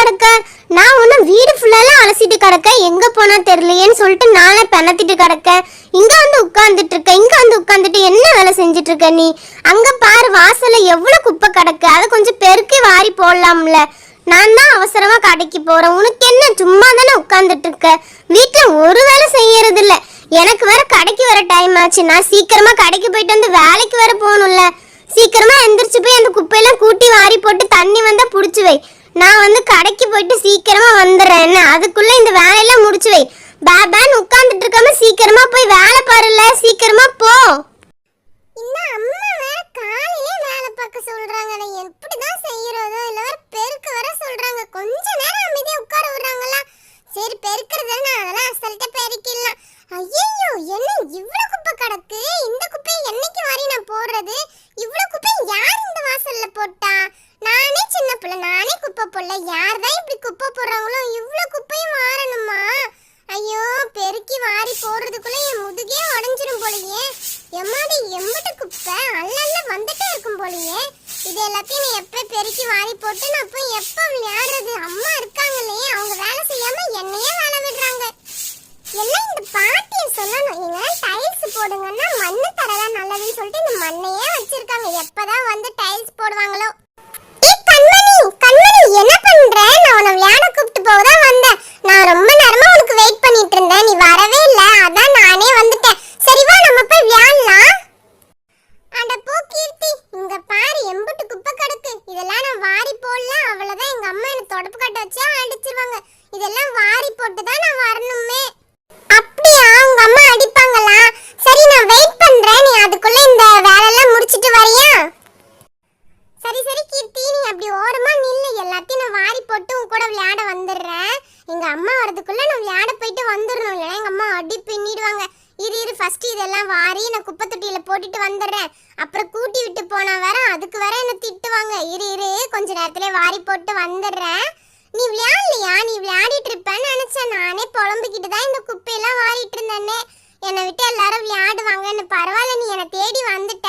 கிடக்க? நான் ஒன்றும் வீடு ஃபுல்லாலாம் அலசிட்டு கிடக்க. எங்க போனா தெரியலையேன்னு சொல்லிட்டு நானே பெணத்திட்டு கிடக்க. இங்க வந்து உட்காந்துட்டு இருக்க. இங்க வந்து உட்காந்துட்டு என்ன வேலை செஞ்சுட்டு இருக்க நீ? அங்க பாரு வாசல்ல எவ்வளவு குப்பை கிடக்கு. அதை கொஞ்சம் பெருக்கி வாரி போடலாம்ல. நான் தான் அவசரமா கடைக்கு போறேன். உனக்கு என்ன சும்மா தானே உட்காந்துட்டு இருக்க? வீட்டுல ஒரு வேலை செய்யறது இல்ல எனக்கு வேற கடைக்கு வர டைம் ஆச்சு. நான் சீக்கிரமா கடைக்கு போயிட்டு வந்து வேலைக்கு வேற போகணும்ல. சீக்கிரமா எந்திரிச்சு போய் அந்த குப்பையெல்லாம் கூட்டி வாரி போட்டு தண்ணி வந்தா புடிச்சு வை. நான் வந்து கடைக்கு போயிட்டு சீக்கிரமா வந்துடுறேன் என்ன அதுக்குள்ள இந்த வேலையெல்லாம் முடிச்சு வை. பேபான்னு உட்கார்ந்துட்டு இருக்காம சீக்கிரமா போய் வேலை பாருல. சீக்கிரமா போ. இந்த அம்மா வேற காலையிலே வேலை பார்க்க சொல்றாங்க நான் எப்படிதான் செய்யறதோ இல்ல வேற பெருக்க வர சொல்றாங்க. கொஞ்ச நேரம் அமைதியா உட்கார விடுறாங்களா? சரி பெருக்கிறது நான் அதெல்லாம் அசல்ட்ட பெருக்கிடலாம் ஐயோ என்ன இவ்ளோ குப்பை கிடக்கு இந்த குப்பையை என்னைக்கு வாரி நான் போடுறது இவ்ளோ குப்பை யார் இந்த வாசல்ல போட்டா நானே சின்ன பிள்ளை நானே குப்பை போடல யார் தான் இப்படி குப்பை போடுறாங்களோ இவ்ளோ குப்பையும் மாறணுமா ஐயோ பெருக்கி வாரி போடுறதுக்குள்ள என் முதுகே உடைஞ்சிரும் போலயே எம்மாடி எம்பிட்டு குப்பை அல்லல்ல வந்துட்டே இருக்கும் போலயே இது எல்லாத்தையும் நான் எப்ப பெருக்கி வாரி போட்டு நான் போய் எப்ப விளையாடுறது அம்மா இருக்காங்களே அவங்க வேலை செய்யாம என்னையே வேலை விடுறாங்க எல்லாம் இந்த பாட்டிய சொல்லணும் இவங்க டைல்ஸ் போடுங்கன்னா மண்ணு தரதான் நல்லதுன்னு சொல்லிட்டு இந்த மண்ணையே வச்சிருக்காங்க எப்பதான் வந்து டைல்ஸ் போடுவாங்களோ ஏய் கண்மணி கண்மணி என்ன பண்ற நான் உன்னை விளையாட கூப்பிட்டு போக தான் வந்தேன் நான் ரொம்ப நேரமா உனக்கு வெயிட் பண்ணிட்டு இருந்தேன் நீ வரவே இல்ல அதான் நானே வந்துட்டேன் சரி வா நம்ம போய் விளையாடலாம் அட போ கீர்த்தி இங்க பாரு எம்புட்டு குப்பை கிடக்கு இதெல்லாம் நான் வாரி போடல அவ்வளவுதான் எங்க அம்மா எனக்கு தொடப்பு கட்ட வச்சா அடிப்பாங்க. இதெல்லாம் வாரி போட்டு தான் நான் வரணுமே. அப்படியா? உங்க அம்மா அடிப்பாங்களா? சரி நான் வெயிட் பண்றேன். நீ அதுக்குள்ள இந்த வேலையெல்லாம் முடிச்சிட்டு வரியா? சரி சரி கீர்த்தி நீ அப்படி ஓரமா நில்லு. எல்லாத்தையும் நான் வாரி போட்டு உன் கூட விளையாட வந்துடுறேன். எங்க அம்மா வரதுக்குள்ள நான் விளையாட போயிட்டு வந்துடணும். இல்லைன்னா எங்க அம்மா அடி பின்னிடுவாங்க. இரு இரு ஃபர்ஸ்ட் இதெல்லாம் வாரி நான் குப்பை தொட்டியில போட்டுட்டு வந்துடுறேன். அப்புறம் கூட்டி விட்டு போனா வேற அதுக்கு வேற என்ன திட்டுவாங்க. இரு இரு கொஞ்ச நேரத்துல வாரி போட்டு வந்துடுறேன். நீ விளையாடலையா? நீ விளையாடிட்டு இருப்பேன்னு நினைச்சேன். நானே புலம்பிக்கிட்டு தான் இந்த குப்பையெல்லாம் வாரிட்டு இருந்தேனே என்னை விட்டு எல்லாரும் விளையாடுவாங்கன்னு. பரவாயில்ல நீ என்னை தேடி வந்துட்ட.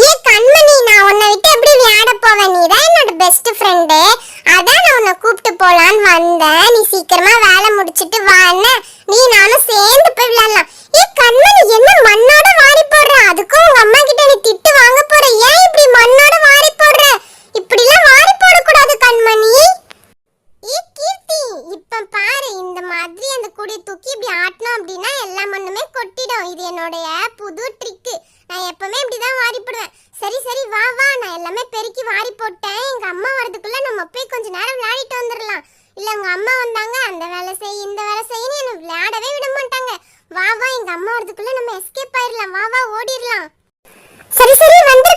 ஏ கண்மணி நான் உன்னை விட்டு எப்படி விளையாட போவேன்? நீ தான் என்னோட பெஸ்ட் ஃப்ரெண்டு அதான் நான் உன்னை கூப்பிட்டு போலான்னு வந்தேன். நீ சீக்கிரமா வேலை முடிச்சிட்டு வான்னு நீ நானும் சேர்ந்து போய் விளையாடலாம் ஏ கண்மணி என்ன மண்ணோட வாரி போடுற அதுக்கும் உங்க அம்மா கிட்ட நீ திட்டு வாங்க போற ஏன் இப்படி மண்ணோட வாரி போடுற இப்படிலாம் வாரி போடக்கூடாது கண்மணி ஏ கீர்த்தி இப்ப பாரு இந்த குடி தூக்கி இப்படி ஆட்டினோம் அப்படின்னா எல்லா மண்ணுமே கொட்டிடும். இது என்னுடைய புது ட்ரிக்கு நான் எப்பவுமே இப்படிதான் வாரி போடுவேன் சரி சரி வா வா நான் எல்லாமே பெருக்கி வாரி போட்டேன். எங்க அம்மா வரதுக்குள்ள நம்ம போய் கொஞ்ச நேரம் விளையாடிட்டு வந்துடலாம் இல்ல உங்க அம்மா வந்தாங்க. அந்த வேலை செய் இந்த வேலை செய்யன்னு என்னை விளையாடவே விட மாட்டாங்க. வா வா எங்க அம்மா வரதுக்குள்ள நம்ம எஸ்கேப் ஆயிடலாம் வா வா ஓடிடலாம் சரி சரி வந்து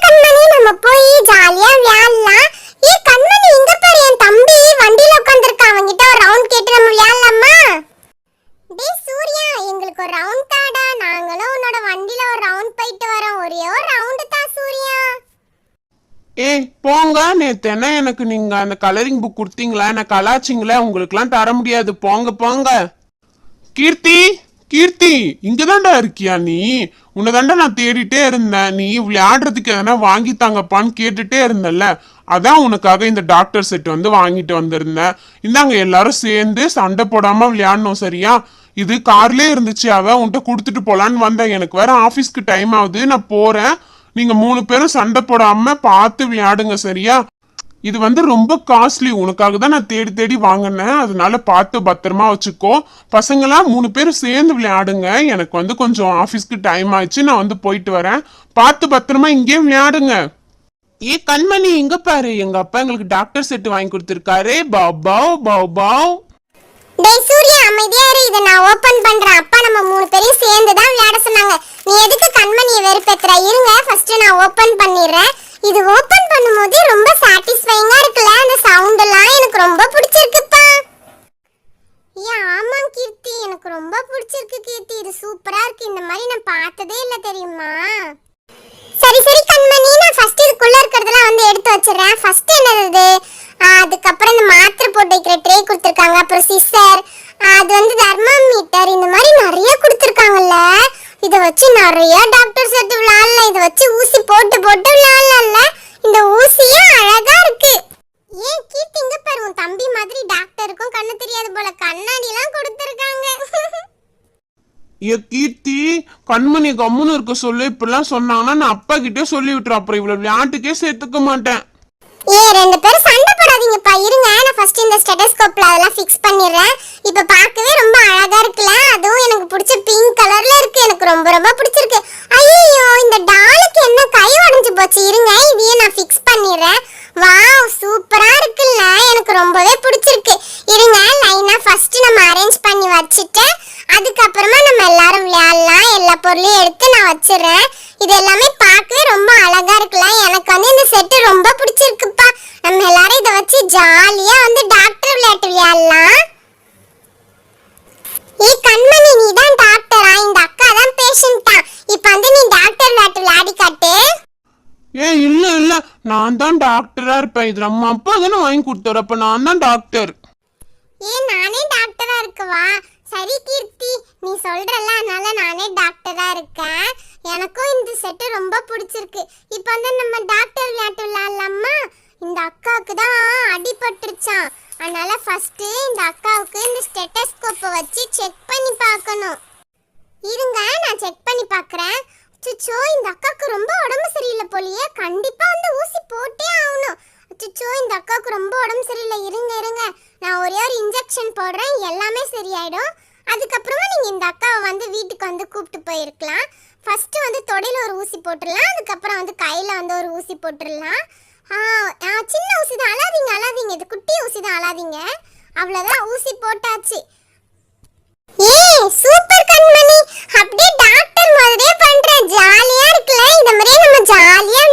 நம்ம போய் ஜாலியா விளையாடலாம் ஏ கண்மணி இங்க பாரு என் தம்பி வண்டியில உட்கார்ந்திருக்கான் அவன்கிட்ட ஒரு ரவுண்ட் கேட்டு நம்ம விளையாடலாமா டேய் சூர்யா எங்களுக்கு ஒரு ரவுண்ட் தாடா நாங்களும் உன்னோட வண்டியில ஒரு ரவுண்ட் போயிட்டு வரோம் ஒரே ஒரு ரவுண்ட் தான் சூர்யா ஏய் போங்க நேத்தென்ன எனக்கு நீங்க அந்த கலரிங் புக் கொடுத்தீங்களா? என்ன கலாச்சிங்களா? உங்களுக்குலாம் தர முடியாது. போங்க போங்க. கீர்த்தி கீர்த்தி இங்கதான்டா இருக்கியா நீ? உன்னதாண்டா நான் தேடிட்டே இருந்தேன். நீ விளையாடுறதுக்கு எதனா வாங்கி தாங்கப்பான்னு கேட்டுட்டே இருந்தல்ல. அதான் உனக்காக இந்த டாக்டர் செட் வந்து வாங்கிட்டு வந்திருந்தேன். இந்தாங்க எல்லாரும் சேர்ந்து சண்டை போடாம விளையாடணும் சரியா? இது கார்லேயே இருந்துச்சு அவன் உன்கிட்ட கொடுத்துட்டு போலான்னு வந்தேன். எனக்கு வேற ஆஃபீஸ்க்கு டைம் ஆகுது. நான் போறேன். நீங்க மூணு பேரும் சண்டை போடாம பார்த்து விளையாடுங்க சரியா? இது வந்து ரொம்ப காஸ்ட்லி உனக்காக தான் நான் தேடி தேடி வாங்கினேன். அதனால பார்த்து பத்திரமா வச்சுக்கோ. பசங்களாம் மூணு பேரும் சேர்ந்து விளையாடுங்க. எனக்கு வந்து கொஞ்சம் ஆஃபீஸ்க்கு டைம் ஆயிடுச்சு. நான் வந்து போயிட்டு வரேன். பார்த்து பத்திரமா இங்கே விளையாடுங்க. ஏ கண்மணி இங்க பாரு. எங்க அப்பா எங்களுக்கு டாக்டர் செட் வாங்கி கொடுத்துருக்காரு. பாவ் பாவ் பாவ் பாவ். டேய் சூர்யா அமைதியா இரு நான் ஓபன் பண்றேன் அப்பா நம்ம மூணு பேரையும் சேர்ந்து தான் விளையாட சொன்னாங்க நீ எதுக்கு கண்மணியை வெறுப்பேத்துற இருங்க ஃபர்ஸ்ட் நான் ஓபன் பண்ணிடுறேன் இது ஓபன் பண்ணும்போது ரொம்ப சாட்டிஸ்ஃபைங்கா இருக்குல்ல அந்த சவுண்ட் எல்லாம் எனக்கு ரொம்ப பிடிச்சிருக்குப்பா ஏன் ஆமா கீர்த்தி எனக்கு ரொம்ப பிடிச்சிருக்கு கீர்த்தி. இது சூப்பரா இருக்கு. இந்த மாதிரி நான் பார்த்ததே இல்ல தெரியுமா? சரி சரி கண்மணி. நான் ஃபர்ஸ்ட் இதுக்குள்ள இருக்கிறதெல்லாம் வந்து எடுத்து வச்சிடுறேன். ஃபர்ஸ்ட் என்னது இது? அதுக்கப்புறம் இந்த மாத்திரை போட்டு வைக்கிற ட்ரே கொடுத்துருக்காங்க. அப்புறம் சிஸ்டர் அது வந்து தர்மாமீட்டர் இந்த மாதிரி நிறைய கொடுத்துருக்காங்கல்ல. இதை வச்சு நிறைய டாக்டர் எடுத்து விளையாடலாம் இதை வச்சு ஊசி போட்டு போட்டு விளையாடலாம்ல இந்த ஊசி அழகா இருக்கு ஏன் கீர்த்தி இங்க பாரு உன் தம்பி கண்மணி கம்முன்னு இருக்க சொல்லு. இப்படிலாம் சொன்னாங்கன்னா நான் அப்பா கிட்டே சொல்லி விட்டுறேன் அப்புறம் இவ்வளவு விளையாட்டுக்கே சேர்த்துக்க மாட்டேன். ஏ ரெண்டு பேரும் சண்டை போடாதீங்கப்பா. இருங்க நான் ஃபர்ஸ்ட் இந்த ஸ்டெட்டஸ்கோப்ல அதெல்லாம் ஃபிக்ஸ் பண்ணிடுறேன். இப்ப பார்க்கவே ரொம்ப அழகா இருக்குல்ல? அதுவும் எனக்கு பிடிச்ச பிங்க் கலர்ல இருக்கு. எனக்கு ரொம்ப ரொம்ப பிடிச்சிருக்கு. ஐயோ இந்த டாலுக்கு என்ன கை உடைஞ்சு போச்சு? இருங்க இதையே நான் ஃபிக்ஸ் பண்ணிடுறேன். வாவ் சூப்பரா இருக்குல்ல. எனக்கு ரொம்பவே பிடிச்சிருக்கு. இருங்க லைனா ஃபர்ஸ்ட் நம்ம அரேஞ்ச் பண்ணி வச்சுட்டு அதுக்கப்புறமா நம்ம எல்லாரும் விளையாடலாம். எல்லா பொருளையும் எடுத்து நான் வச்சிடுறேன். இது எல்லாமே பார்க்கவே ரொம்ப அழகா இருக்குல்ல? எனக்கு வந்து இந்த செட்டு ரொம்ப பிடிச்சிருக்குப்பா. நம்ம எல்லாரும் இதை வச்சு ஜாலியா வந்து டாக்டர் விளையாட்டு விளையாடலாம். ஏ கண்மணி நீ தான் டாக்டரா இந்த அக்கா தான் பேஷண்டா இப்போ வந்து நீ டாக்டர் விளையாட்டு விளையாடி காட்டு. ஏ இல்ல இல்ல. நான் தான் டாக்டரா இருப்பேன். இது நம்ம அப்பா தானே வாங்கி கொடுத்தாரு அப்ப நான் தான் டாக்டர் ஏன் நானே டாக்டரா இருக்கவா? சரி கீர்த்தி நீ சொல்றல அதனால நானே டாக்டரா இருக்கேன். எனக்கும் இந்த செட்டு ரொம்ப பிடிச்சிருக்கு. இப்போ வந்து நம்ம டாக்டர் விளையாட்டு விளையாடலாமா? இந்த அக்காவுக்கு தான் அடிபட்டுருச்சான் அதனால ஃபர்ஸ்ட் இந்த அக்காவுக்கு இந்த ஸ்டெட்டஸ்கோப்பை வச்சு செக் பண்ணி பார்க்கணும். இருங்க நான் செக் பண்ணி பார்க்குறேன். சுச்சோ இந்த அக்காவுக்கு ரொம்ப உடம்பு சரியில்லை போலியே. கண்டிப்பாக வந்து ஊசி போட்டே ஆகணும். சுச்சோ இந்த அக்காவுக்கு ரொம்ப உடம்பு சரியில்லை. இருங்க இருங்க. நான் ஒரே ஒரு இன்ஜெக்ஷன் போடுறேன் எல்லாமே சரியாயிடும். அதுக்கப்புறமா நீங்கள் இந்த அக்காவை வந்து வீட்டுக்கு வந்து கூப்பிட்டு போயிருக்கலாம். ஃபஸ்ட்டு வந்து தொடையில் ஒரு ஊசி போட்டுடலாம் அதுக்கப்புறம் வந்து கையில் வந்து ஒரு ஊசி போட்டுடலாம். ஆ, ஆ, சின்ன ஊசி தான் அழாதீங்க அழாதீங்க இது குட்டி ஊசி தான் அழாதீங்க. அவ்வளோதான் ஊசி போட்டாச்சு. ஏ சூப்பர் கண்மணி அப்படியே டாக்டர் மாதிரியே பண்ற ஜாலியா இருக்குல்ல இந்த மாதிரியே நம்ம ஜாலியா